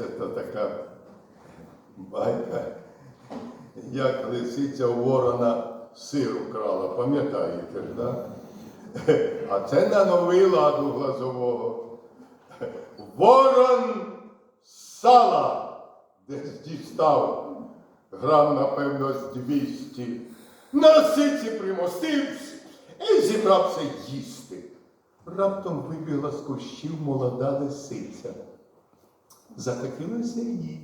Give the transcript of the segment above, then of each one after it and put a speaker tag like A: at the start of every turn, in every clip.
A: то така байка, як лисиця у ворона сиру крала, пам'ятаєте да? А це на новий лад у глазового. Ворон сала десь дістав, грам, напевно, з 200. На сиці примостився і зібрався їсти. Раптом вибігла з кущів молода лисиця. Захотілося їй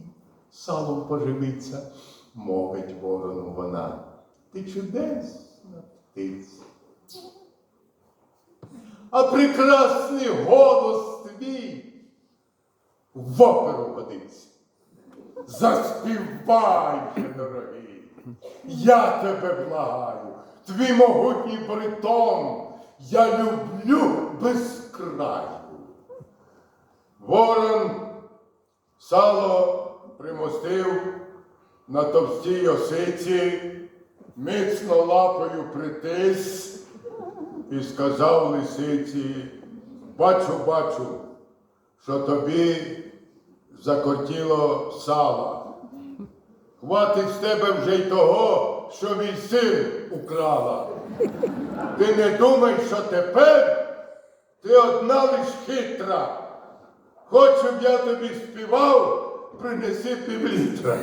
A: салом поживиться, мовить ворону вона. Ти чудесна птиця. А прекрасний голос твій в оперу годиться. Заспівай дорогий, я тебе благаю, твій могутній бритон, я люблю без краю. Ворон сало примостив на товстій осиці, міцно лапою притис і сказав лисиці, бачу, бачу, що тобі закортіло сала. Хватить з тебе вже й того, що мій син украла. Ти не думай, що тепер ти одна лиш хитра. Хоч, щоб я тобі співав, принеси півлітра.